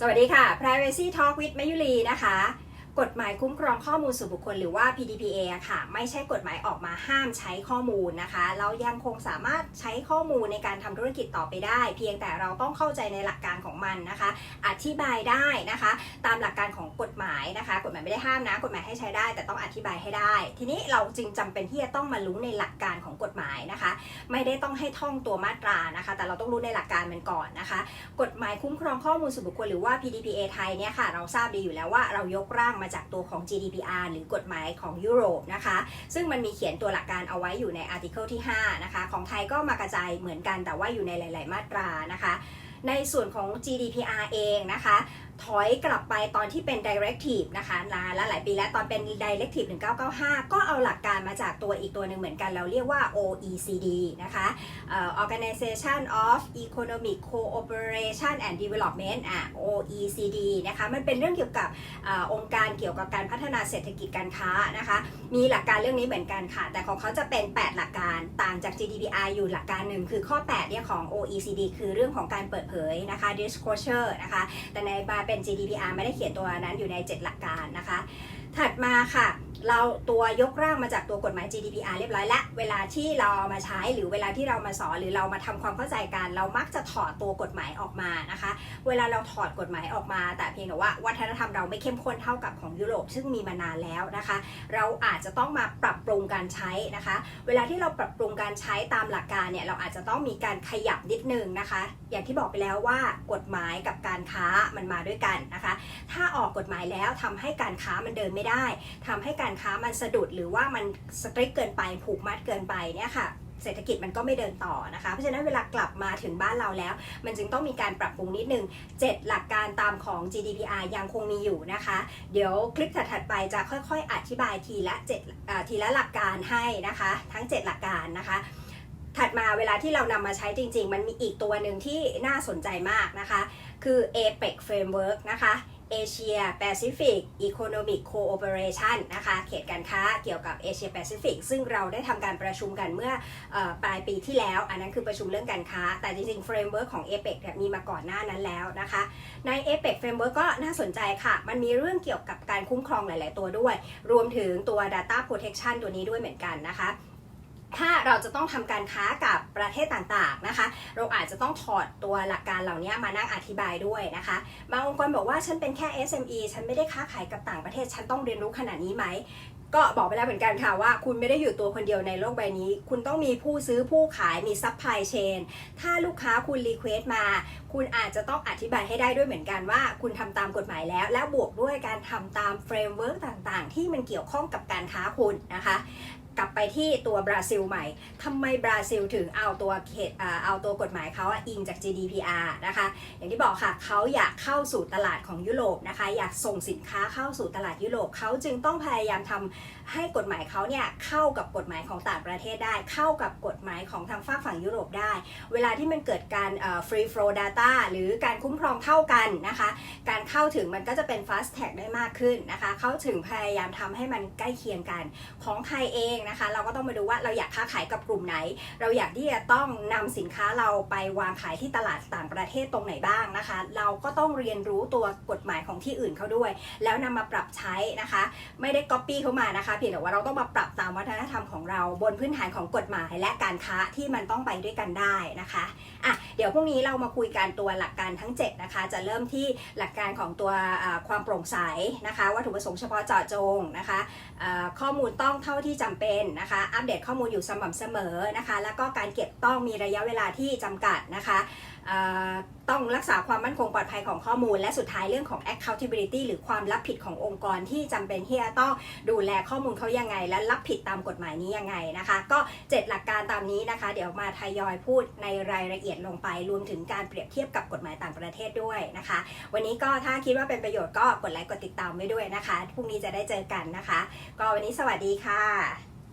สวัสดีค่ะ Privacy Talk with มยุรีนะคะ กฎหมายคุ้มครองข้อมูลส่วนบุคคลหรือว่า PDPA อะค่ะ ไม่ใช่กฎหมายออกมาห้ามใช้ข้อมูลนะคะ เรายังคงสามารถใช้ข้อมูลในการทำธุรกิจต่อไปได้ เพียงแต่เราต้องเข้าใจในหลักการของมันนะคะ อธิบายได้นะคะ ตามหลักการของกฎหมายนะคะ กฎหมายไม่ได้ห้ามนะ กฎหมายให้ใช้ได้ แต่ต้องอธิบายให้ได้ ทีนี้เราจึงจำเป็นที่จะต้องมารู้ในหลักการของกฎหมายนะคะ ไม่ได้ต้องให้ท่องตัวมาตรานะคะ แต่เราต้องรู้ในหลักการมันก่อนนะคะ กฎหมายคุ้มครองข้อมูลส่วนบุคคลหรือว่า PDPA ไทยเนี่ยค่ะ เราทราบดีอยู่แล้วว่าเรายกร่างมาจากตัวของ GDPR หรือกฎหมายของยุโรปนะคะ ซึ่งมันมีเขียนตัวหลักการเอาไว้อยู่ในอาร์ติเคิลที่5นะคะ ของไทยก็มากระจายเหมือนกันแต่ว่าอยู่ในหลาย ๆ มาตรานะคะ ในส่วนของ GDPR เองนะคะ ถอยกลับไปตอนที่เป็น directive นะคะนานและหลายปีแล้วตอนเป็น directive 1995 ก็เอาหลักการมาจากตัวอีกตัวหนึ่งเหมือนกัน เราเรียกว่า OECD นะคะ Organization of Economic Cooperation and Development อะ OECD นะคะ มันเป็นเรื่องเกี่ยวกับอองค์การเกี่ยวกับการพัฒนาเศรษฐกิจการค้านะคะ มีหลักการเรื่องนี้เหมือนกันค่ะ แต่ของเขาจะเป็น 8 หลักการางจาก GDPR อยู่หลักการหนึ่งคือข้อ8เนี่ยของ OECD คือเรื่องของการเปิดเผยนะคะ disclosure นะคะ แต่ในบาเป็น GDPR ไม่ได้เขียนตัวนั้นอยู่ใน 7 หลักการนะคะ ถัดมาค่ะ เราตัวยกร่างมาจากตัวกฎหมาย GDPR เรียบร้อยและเวลาที่เราเอามาใช้หรือเวลาที่เรามาสอนหรือเรามาทำความเข้าใจกัน เรามักจะถอดตัวกฎหมายออกมานะคะ เวลาเราถอดกฎหมายออกมา แต่เพียงแต่ว่าวัฒนธรรมเราไม่เข้มข้นเท่ากับของยุโรปซึ่งมีมานานแล้วนะคะ เราอาจจะต้องมาปรับปรุงการใช้นะคะ เวลาที่เราปรับปรุงการใช้ตามหลักการเนี่ยเราอาจจะต้องมีการขยับนิดนึงนะคะ อย่างที่บอกไปแล้วว่ากฎหมายกับการค้ามันมาด้วยกันนะคะ ถ้าออกกฎหมายแล้วทำให้การค้ามันเดินไม่ได้ทำให้การการค้ามันสะดุดหรือว่ามันสตริกเกินไปผูกมัดเกินไปเนี่ยค่ะเศรษฐกิจมันก็ไม่เดินต่อนะคะ เพราะฉะนั้นเวลากลับมาถึงบ้านเราแล้ว มันจึงต้องมีการปรับปรุงนิดนึง 7 หลักการตามของ GDPR ยังคงมีอยู่นะคะ เดี๋ยวคลิปถัดๆไปจะค่อยๆ อธิบายทีละ7ทีละหลักการให้นะคะ ทั้ง 7 หลักการนะคะ ถัดมาเวลาที่เรานำมาใช้จริง ๆ มันมีอีกตัวหนึ่งที่น่าสนใจมากนะคะ คือ APEC Framework นะคะ Asia Pacific Economic Cooperation นนะคะเขตการค้าเกี่ยวกับ Asia Pacific ซึ่งเราได้ทำการประชุมกันเมื่ออปลายปีที่แล้ว อันนั้นคือประชุมเรื่องการค้า แต่จริงๆ Framework ของ APEC เนี่ยมีมาก่อนหน้านั้นแล้วนะคะ ใน APEC Framework ก็น่าสนใจค่ะ มันมีเรื่องเกี่ยวกับการคุ้มครองหลาย ๆ ตัวด้วย รวมถึงตัว Data Protection ตัวนี้ด้วยเหมือนกันนะคะ ถ้าเราจะต้องทำการค้ากับประเทศต่างๆนะคะ เราอาจจะต้องถอดตัวหลักการเหล่านี้มานั่งอธิบายด้วยนะคะ บางองค์กรบอกว่าฉันเป็นแค่ SME ฉันไม่ได้ค้าขายกับต่างประเทศ ฉันต้องเรียนรู้ขนาดนี้ไหม ก็บอกไปแล้วเหมือนกันค่ะว่า คุณไม่ได้อยู่ตัวคนเดียวในโลกใบนี้ คุณต้องมีผู้ซื้อผู้ขายมีซัพพลายเชน ถ้าลูกค้าคุณรีเควสต์มา คุณอาจจะต้องอธิบายให้ได้ด้วยเหมือนกันว่า คุณทำตามกฎหมายแล้ว และบวกด้วยการทำตามเฟรมเวิร์กต่างๆ ที่มันเกี่ยวข้องกับการค้าคุณนะคะ กลับไปที่ตัวบราซิลใหม่ทำไมบราซิลถึงเอาตัวเขตเอาตัวกฎหมายเขาอิงจาก GDPR นะคะ อย่างที่บอกค่ะเขาอยากเข้าสู่ตลาดของยุโรปนะคะ อยากส่งสินค้าเข้าสู่ตลาดยุโรปเขาจึงต้องพยายามทำให้กฎหมายเขาเนี่ยเข้ากับกฎหมายของต่างประเทศได้ เข้ากับกฎหมายของทางฝากฝั่งยุโรปได้ เวลาที่มันเกิดการ free flow data หรือการคุ้มครองเท่ากันนะคะ การเข้าถึงมันก็จะเป็น fast tag ได้มากขึ้นนะคะ เข้าถึงพยายามทำให้มันใกล้เคียงกันของไทยเองนะคะ เราก็ต้องมาดูว่าเราอยากค้าขายกับกลุ่มไหน เราอยากที่จะต้องนำสินค้าเราไปวางขายที่ตลาดต่างประเทศตรงไหนบ้างนะคะ เราก็ต้องเรียนรู้ตัวกฎหมายของที่อื่นเขาด้วย แล้วนำมาปรับใช้นะคะ ไม่ได้ copy เข้ามานะคะ เพียงแต่ว่าเราต้องมาปรับตามวัฒนธรรมของเราบนพื้นฐานของกฎหมายและการค้าที่มันต้องไปด้วยกันได้นะคะอะเดี๋ยวพรุ่งนี้เรามาคุยกันตัวหลักการทั้ง 7 นะคะ จะเริ่มที่หลักการของตัวความโปร่งใสนะคะวัตถุประสงค์เฉพาะเจาะจงนะคะข้อมูลต้องเท่าที่จำเป็นนะคะ อัปเดตข้อมูลอยู่สม่ำเสมอนะคะ แล้วก็การเก็บต้องมีระยะเวลาที่จำกัดนะคะต้องรักษาความมั่นคงปลอดภัยของข้อมูล และสุดท้ายเรื่องของ accountability หรือความรับผิดขององค์กรที่จำเป็นที่จะต้องดูแลข้อมูลเขายังไง และรับผิดตามกฎหมายนี้ยังไงนะคะ ก็ 7 หลักการตามนี้นะคะ เดี๋ยวมาทยอยพูดในรายละเอียดลงไป รวมถึงการเปรียบเทียบกับกฎหมายต่างประเทศด้วยนะคะ วันนี้ก็ถ้าคิดว่าเป็นประโยชน์ก็กดไลค์กดติดตามไว้ด้วยนะคะพรุ่งนี้จะได้เจอกันนะคะ ก็วันนี้สวัสดีค่ะ